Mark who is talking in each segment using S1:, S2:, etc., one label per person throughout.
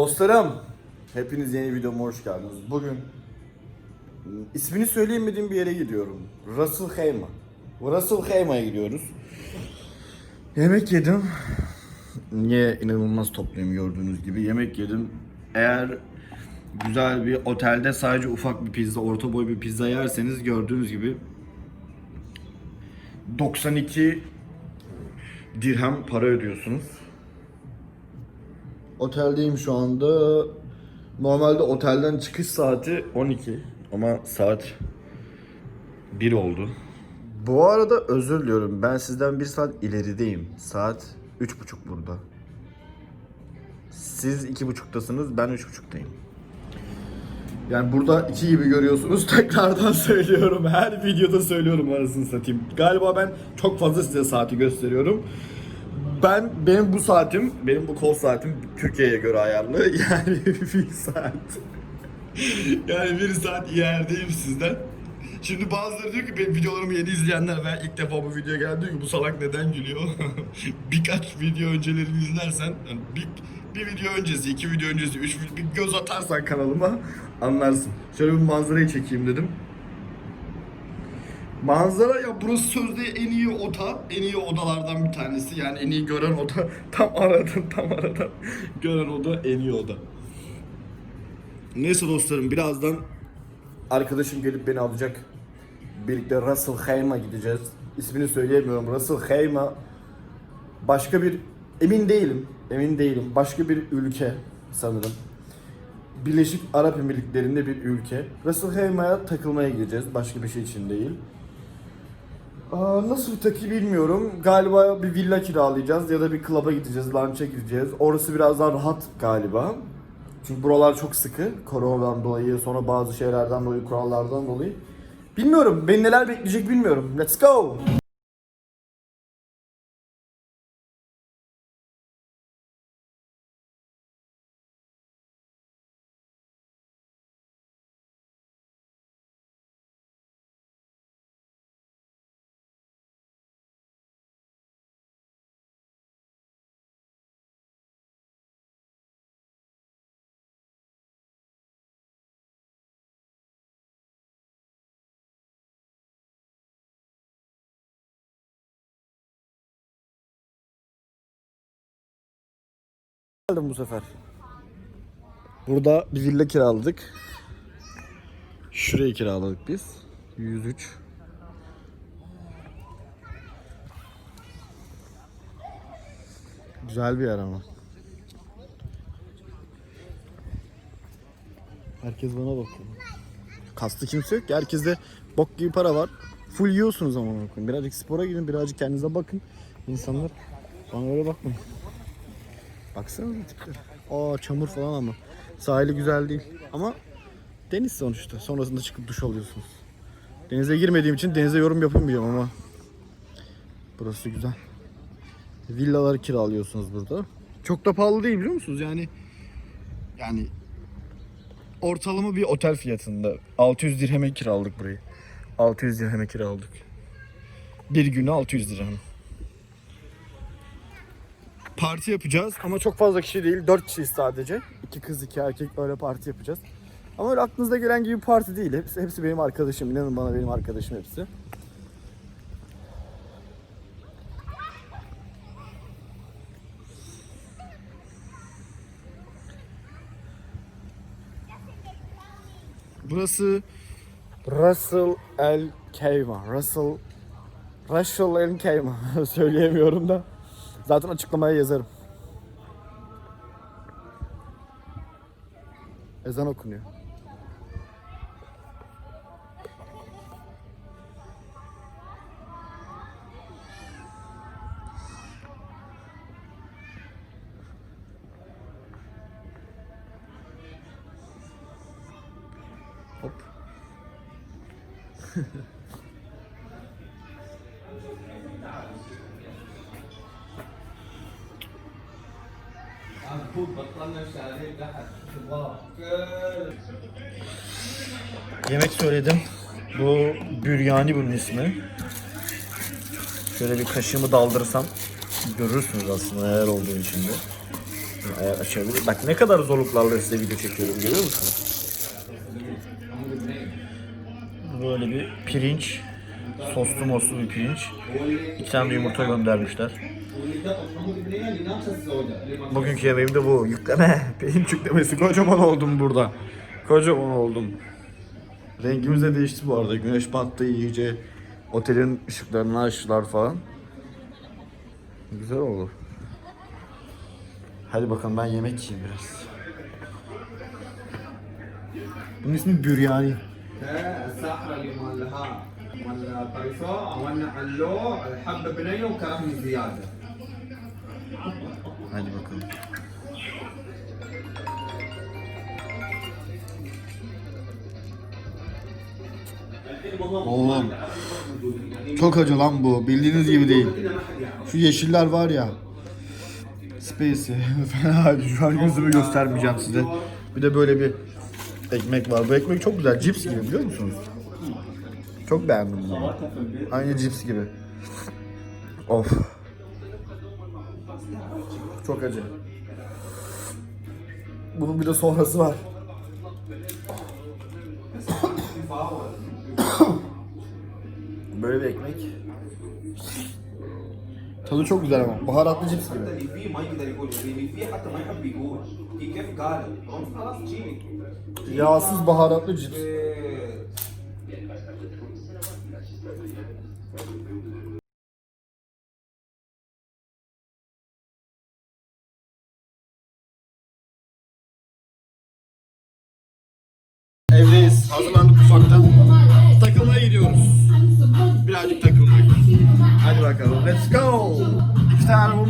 S1: Dostlarım, hepiniz yeni videoma hoş geldiniz. Bugün ım, ismini söyleyemediğim bir yere gidiyorum. Russell Hayma. Russell Hayma'ya gidiyoruz. Yemek yedim. Niye inanılmaz topluyum gördüğünüz gibi. Yemek yedim. Eğer güzel bir otelde sadece ufak bir pizza, orta boy bir pizza yerseniz gördüğünüz gibi 92 dirhem para ödüyorsunuz. Oteldeyim şu anda. Normalde otelden çıkış saati 12 ama saat 1 oldu. Bu arada özür diliyorum. Ben sizden bir saat ilerideyim. Saat 3.30 burada. Siz 2.30'tasınız, ben 3.30'dayım. Yani burada iki gibi görüyorsunuz. Tekrardan söylüyorum. Her videoda söylüyorum arasını satayım. Galiba ben çok fazla size saati gösteriyorum. Ben benim bu saatim, benim bu kol saatim Türkiye'ye göre ayarlı. Yani bir saat. yani bir saat ilerideyim sizden. Şimdi bazıları diyor ki benim videolarımı yeni izleyenler veya ilk defa bu videoya geldi diyor ki bu salak neden gülüyor? Birkaç video öncelerini izlersen, yani bir, bir video öncesi, iki video öncesi, üç bir göz atarsan kanalıma anlarsın. Şöyle bir manzarayı çekeyim dedim. Manzara ya burası sözde en iyi oda, en iyi odalardan bir tanesi. Yani en iyi gören oda. Tam aradım, tam aradım. gören oda en iyi oda. Neyse dostlarım birazdan arkadaşım gelip beni alacak. Birlikte Russell Hayma gideceğiz. İsmini söyleyemiyorum. Russell Hayma başka bir emin değilim. Emin değilim. Başka bir ülke sanırım. Birleşik Arap Emirlikleri'nde bir ülke. Russell Hayma'ya takılmaya gideceğiz. Başka bir şey için değil. Aa, nasıl bir bilmiyorum. Galiba bir villa kiralayacağız ya da bir klaba gideceğiz, lunch'a gideceğiz. Orası biraz daha rahat galiba. Çünkü buralar çok sıkı. Koronadan dolayı, sonra bazı şeylerden dolayı, kurallardan dolayı. Bilmiyorum, beni neler bekleyecek bilmiyorum. Let's go! Geldim bu sefer. Burada bir villa kiraladık. Şurayı kiraladık biz. 103. Güzel bir yer ama. Herkes bana bakıyor. Kastı kimse yok ki. Herkeste bok gibi para var. Full yiyorsunuz ama. Birazcık spora gidin, birazcık kendinize bakın. İnsanlar bana öyle bakmayın. Baksana tipler. Aa çamur falan ama. Sahili güzel değil. Ama deniz sonuçta. Sonrasında çıkıp duş alıyorsunuz. Denize girmediğim için denize yorum yapamayacağım ama. Burası güzel. Villaları kiralıyorsunuz burada. Çok da pahalı değil biliyor musunuz? Yani yani ortalama bir otel fiyatında 600 dirheme kiraladık burayı. 600 dirheme kiraladık. Bir güne 600 dirhem. Parti yapacağız ama çok fazla kişi değil. 4 kişiyiz sadece. 2 kız 2 erkek böyle parti yapacağız. Ama öyle aklınızda gelen gibi bir parti değil. Hepsi, hepsi benim arkadaşım. İnanın bana benim arkadaşım hepsi. Burası Russell El Keyma. Russell Russell El Keyma. Söyleyemiyorum da. Zaten açıklamaya yazarım. Ezan okunuyor. Hop. Yemek söyledim. Bu büryani bunun ismi. Şöyle bir kaşığımı daldırsam görürsünüz aslında neler olduğu içinde.
S2: Eğer açabilir. Bak ne kadar zorluklarla size video çekiyorum görüyor musunuz? Böyle bir pirinç. Soslu moslu bir pirinç. İki tane de yumurta göndermişler.
S3: واللي ده محمود بنيه اللي نفس السوداء اللي ما
S2: Bugünkü yemeğim de bu. Yükleme. Pirinç yüklemesi. Kocaman oldum burada. Kocaman oldum. Rengimiz de değişti bu arada. Güneş battı iyice. Otelin ışıklarını açtılar falan. Güzel oldu. Hadi bakalım ben yemek yiyeyim biraz. Bunun ismi Büryani.
S3: الساحره اللي مالها مال الطريفه عملنا علوه الحبه بنيه وكرهني زياده
S2: Hadi bakalım.
S1: Oğlum. Çok acı lan bu. Bildiğiniz gibi değil. Şu yeşiller var ya. Space'i. Fena acı. Şu an yüzümü göstermeyeceğim size. Bir de böyle bir ekmek var. Bu ekmek çok güzel. Cips gibi biliyor musunuz? Çok beğendim bunu. Aynı cips gibi. Of. Çok acı. Bunun bir de sonrası var. Böyle bir ekmek. Tadı çok güzel ama. Baharatlı cips gibi. Yağsız baharatlı cips.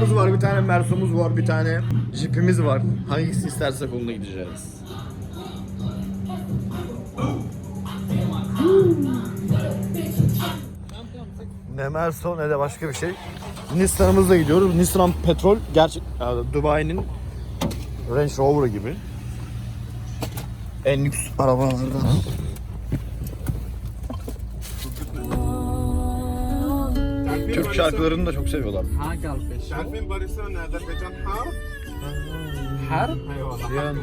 S1: Arabamız var, bir tane Mersum'uz var, bir tane Jeep'imiz var. Hangisi istersek onunla gideceğiz. Ne Merso ne de başka bir şey. Nissan'ımızla gidiyoruz. Nissan petrol gerçek yani Dubai'nin Range Rover gibi. En lüks arabalardan. şarkılarını da çok seviyorlar.
S4: عارفين باريسون اذربيجان حار؟
S3: حر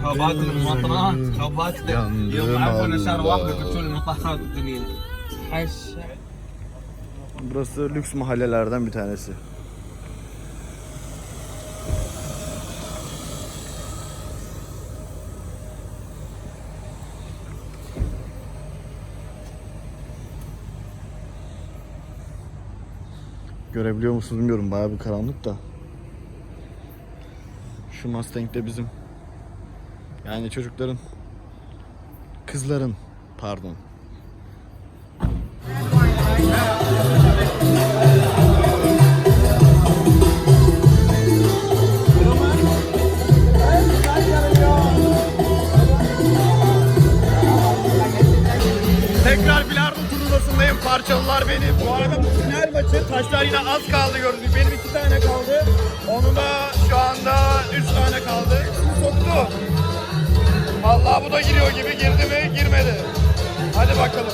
S3: خابات المواطنات خابات يوم عرفوا نشار واحد يقتلون المطهرات الدنيا حش
S1: Burası lüks mahallelerden bir tanesi. Görebiliyor musunuz bilmiyorum. Bayağı bir karanlık da. Şu Mustang de bizim. Yani çocukların kızların pardon. Parçalılar benim. Bu arada bu final maçı taşlar yine az kaldı gördük. Benim iki tane kaldı. Onun da şu anda üç tane kaldı. Soktu. Vallahi bu da giriyor gibi girdi mi? Girmedi. Hadi bakalım.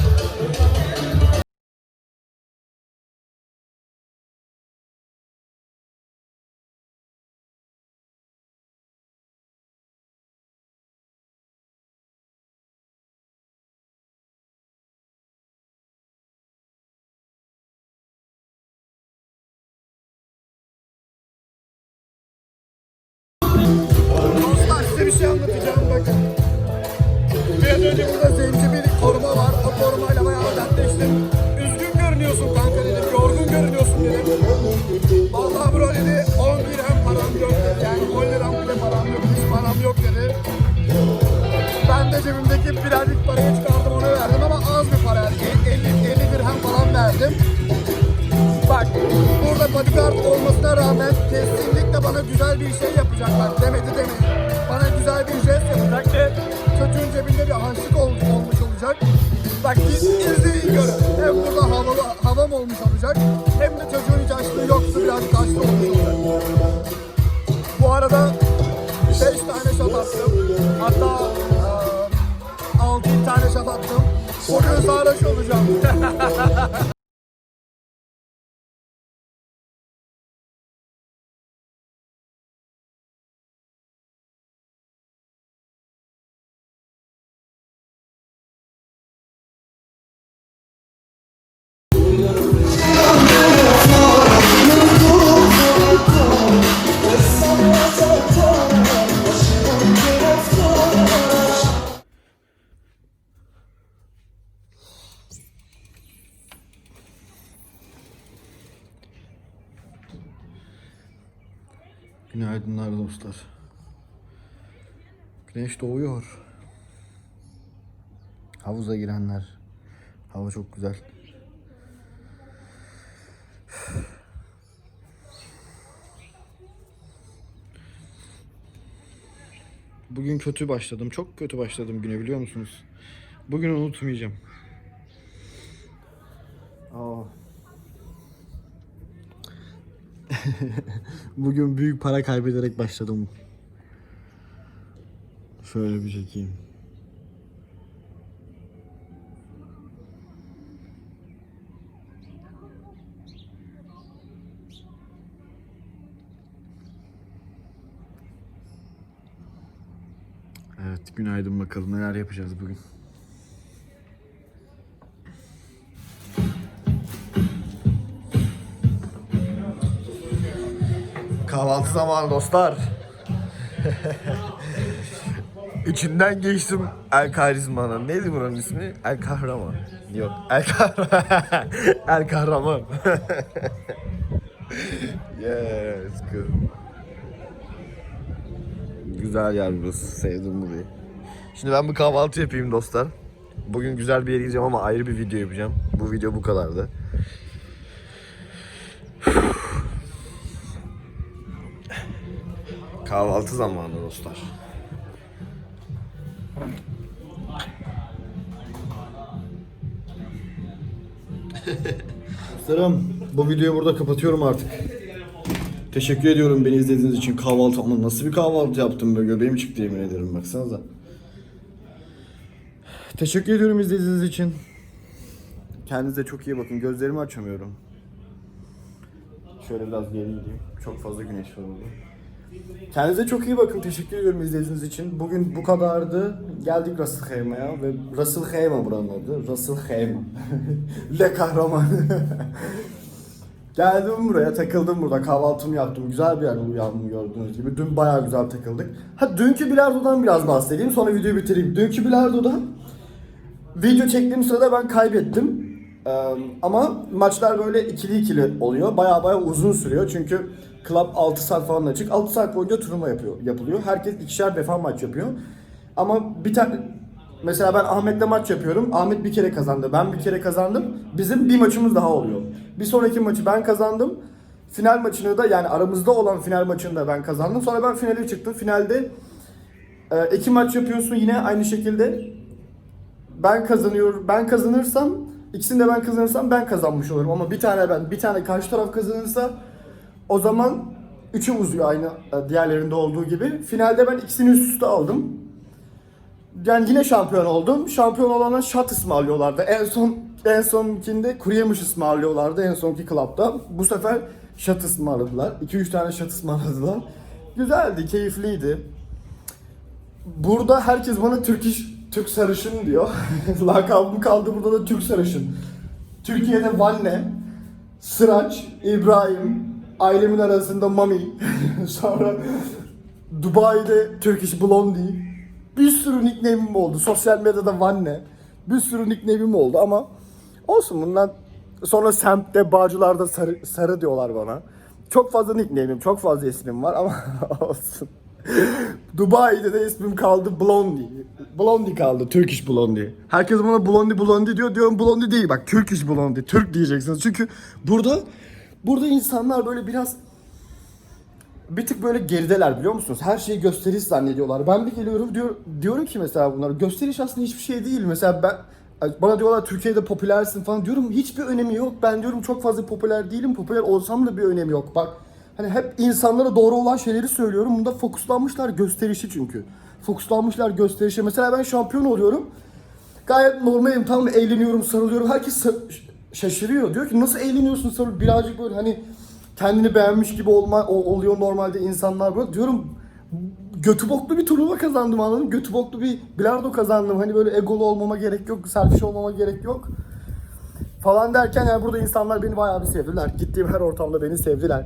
S1: Şey anlatacağım bakın. Biraz önce burada zencefil koruma var. O korumayla bayağı dertleştim. Üzgün görünüyorsun kanka dedim. Yorgun görünüyorsun dedim. Vallahi bro dedi 10 dirhem param yok dedi. Yani 10 liram bile param yok. Hiç param yok dedi. Ben de cebimdeki birazcık parayı çıkardım ona verdim ama az bir para. Yani 50, 50 dirhem falan verdim. Bak burada bodyguard olmasına rağmen kesinlikle bana güzel bir şey yapacaklar demedi demedi. Bir harçlık ol, olmuş olacak. Bak iz, izleyin. Hem burada havalı, havam olmuş olacak hem de çocuğun hiç açlığı yoksa birazcık açlı olmuş olacak. Bu arada 5 tane şat attım. Hatta 6 tane şat attım. Bugün sarhoş olacağım. Günaydınlar dostlar. Güneş doğuyor. Havuza girenler. Hava çok güzel. Bugün kötü başladım. Çok kötü başladım güne biliyor musunuz? Bugün unutmayacağım. Aa. Bugün büyük para kaybederek başladım. Şöyle bir çekeyim. Evet, günaydın bakalım neler yapacağız bugün. Kahvaltı zamanı dostlar. İçinden geçtim El Karizma'nın. Neydi buranın ismi? El Kahraman. Yok. El Kahraman. El Kahraman. yes, good. Güzel yer burası. Sevdim burayı. Şimdi ben bir kahvaltı yapayım dostlar. Bugün güzel bir yere gideceğim ama ayrı bir video yapacağım. Bu video bu kadardı. Kahvaltı zamanı dostlar. Dostlarım bu videoyu burada kapatıyorum artık. Teşekkür ediyorum beni izlediğiniz için kahvaltı ama nasıl bir kahvaltı yaptım böyle göbeğim çıktı yemin ederim baksanıza. Teşekkür ediyorum izlediğiniz için. Kendinize çok iyi bakın. Gözlerimi açamıyorum. Şöyle biraz geri gideyim. Çok fazla güneş var burada. Kendinize çok iyi bakın. Teşekkür ediyorum izlediğiniz için. Bugün bu kadardı. Geldik Rasılheima'ya ve Rasılheima buranın adı. Rasılheima. Le kahraman. Geldim buraya, takıldım burada, kahvaltımı yaptım. Güzel bir yer uyandım gördüğünüz gibi. Dün bayağı güzel takıldık. Ha dünkü bilardodan biraz bahsedeyim, sonra videoyu bitireyim. Dünkü bilardoda video çektiğim sırada ben kaybettim. Ama maçlar böyle ikili ikili oluyor. Bayağı bayağı uzun sürüyor çünkü club 6 saat falan açık. 6 saat boyunca turnuva yapıyor, yapılıyor. Herkes ikişer defa maç yapıyor. Ama bir tane mesela ben Ahmet'le maç yapıyorum. Ahmet bir kere kazandı. Ben bir kere kazandım. Bizim bir maçımız daha oluyor. Bir sonraki maçı ben kazandım. Final maçını da yani aramızda olan final maçını da ben kazandım. Sonra ben finale çıktım. Finalde e, iki maç yapıyorsun yine aynı şekilde. Ben kazanıyorum. Ben kazanırsam ikisini de ben kazanırsam ben kazanmış olurum. Ama bir tane ben, bir tane karşı taraf kazanırsa o zaman üçü uzuyor aynı e, diğerlerinde olduğu gibi. Finalde ben ikisini üst üste aldım. Yani yine şampiyon oldum. Şampiyon olana shot ısmarlıyorlardı. En son en sonkinde kuru yemiş ısmarlıyorlardı en sonki klapta. Bu sefer shot ısmarladılar. 2-3 tane shot ısmarladılar. Güzeldi, keyifliydi. Burada herkes bana Türk Türk sarışın diyor. Lakabım kaldı burada da Türk sarışın. Türkiye'de Vanne, Sıraç, İbrahim, ailemin arasında Mami. Sonra Dubai'de Turkish Blondie. Bir sürü nickname'im oldu. Sosyal medyada Vanne. Bir sürü nickname'im oldu ama olsun bundan sonra semtte Bağcılar'da sarı, sarı diyorlar bana. Çok fazla nickname'im, çok fazla ismim var ama olsun. Dubai'de de ismim kaldı Blondie. Blondie kaldı, Turkish Blondie. Herkes bana Blondie Blondie diyor. Diyorum Blondie değil bak Turkish Blondie. Türk diyeceksiniz. Çünkü burada burada insanlar böyle biraz bir tık böyle gerideler biliyor musunuz? Her şeyi gösteriş zannediyorlar. Ben bir geliyorum diyor, diyorum ki mesela bunlara gösteriş aslında hiçbir şey değil. Mesela ben bana diyorlar Türkiye'de popülersin falan diyorum hiçbir önemi yok. Ben diyorum çok fazla popüler değilim. Popüler olsam da bir önemi yok. Bak hani hep insanlara doğru olan şeyleri söylüyorum. Bunda fokuslanmışlar gösterişi çünkü. Fokuslanmışlar gösterişe. Mesela ben şampiyon oluyorum. Gayet normalim tamam eğleniyorum sarılıyorum. Herkes şaşırıyor. Diyor ki nasıl eğleniyorsun sarıl birazcık böyle hani kendini beğenmiş gibi olma, oluyor normalde insanlar böyle. Diyorum götü boklu bir turnuva kazandım anladın mı? Götü boklu bir bilardo kazandım. Hani böyle egolu olmama gerek yok, selfish olmama gerek yok. Falan derken yani burada insanlar beni bayağı bir sevdiler. Gittiğim her ortamda beni sevdiler.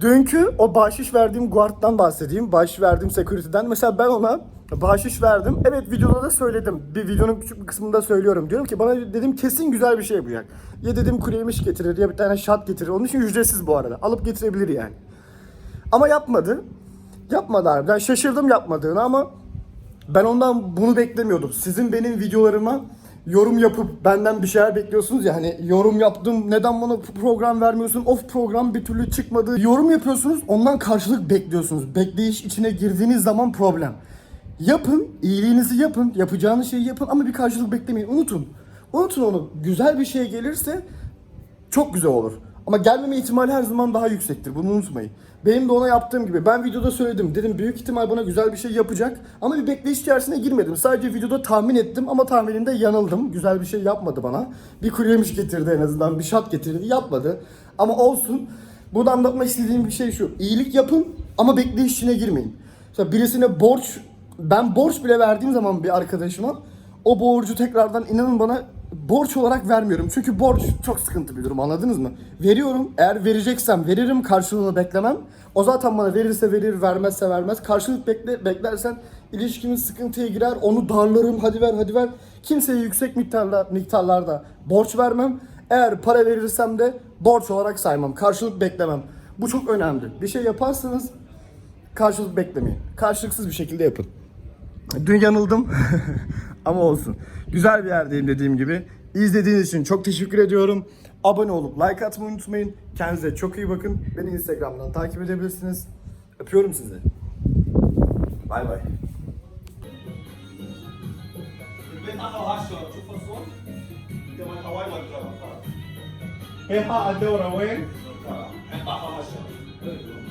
S1: Dünkü o bahşiş verdiğim guard'dan bahsedeyim. Bahşiş verdiğim security'den. Mesela ben ona bahşiş verdim. Evet videoda da söyledim. Bir videonun küçük bir kısmında söylüyorum. Diyorum ki bana dedim kesin güzel bir şey yapacak. Ya dedim kuru yemiş getirir ya bir tane shot getirir. Onun için ücretsiz bu arada. Alıp getirebilir yani. Ama yapmadı. Yapmadı harbiden. Şaşırdım yapmadığını ama ben ondan bunu beklemiyordum. Sizin benim videolarıma yorum yapıp benden bir şeyler bekliyorsunuz ya hani yorum yaptım neden bana program vermiyorsun? Of program bir türlü çıkmadı. Yorum yapıyorsunuz ondan karşılık bekliyorsunuz. Bekleyiş içine girdiğiniz zaman problem. Yapın iyiliğinizi yapın yapacağınız şeyi yapın ama bir karşılık beklemeyin. Unutun. Unutun onu. Güzel bir şey gelirse çok güzel olur. Ama gelmeme ihtimali her zaman daha yüksektir. Bunu unutmayın. Benim de ona yaptığım gibi. Ben videoda söyledim. Dedim büyük ihtimal bana güzel bir şey yapacak. Ama bir bekleyiş içerisine girmedim. Sadece videoda tahmin ettim ama tahminimde yanıldım. Güzel bir şey yapmadı bana. Bir kuru yemiş getirdi en azından. Bir şat getirdi. Yapmadı. Ama olsun. Burada anlatmak istediğim bir şey şu. İyilik yapın ama bekleyiş içine girmeyin. Mesela birisine borç ben borç bile verdiğim zaman bir arkadaşıma o borcu tekrardan inanın bana borç olarak vermiyorum. Çünkü borç çok sıkıntı bir durum anladınız mı? Veriyorum. Eğer vereceksem veririm karşılığını beklemem. O zaten bana verirse verir, vermezse vermez. Karşılık bekle, beklersen ilişkimiz sıkıntıya girer. Onu darlarım. Hadi ver, hadi ver. Kimseye yüksek miktarla, miktarlarda borç vermem. Eğer para verirsem de borç olarak saymam. Karşılık beklemem. Bu çok önemli. Bir şey yaparsanız karşılık beklemeyin. Karşılıksız bir şekilde yapın. Dün yanıldım Ama olsun. Güzel bir yerdeyim dediğim gibi. İzlediğiniz için çok teşekkür ediyorum. Abone olup like atmayı unutmayın. Kendinize çok iyi bakın. Beni Instagram'dan takip edebilirsiniz. Öpüyorum sizi. Bay bay.
S3: Erra até o Rauê? Tá, é barra.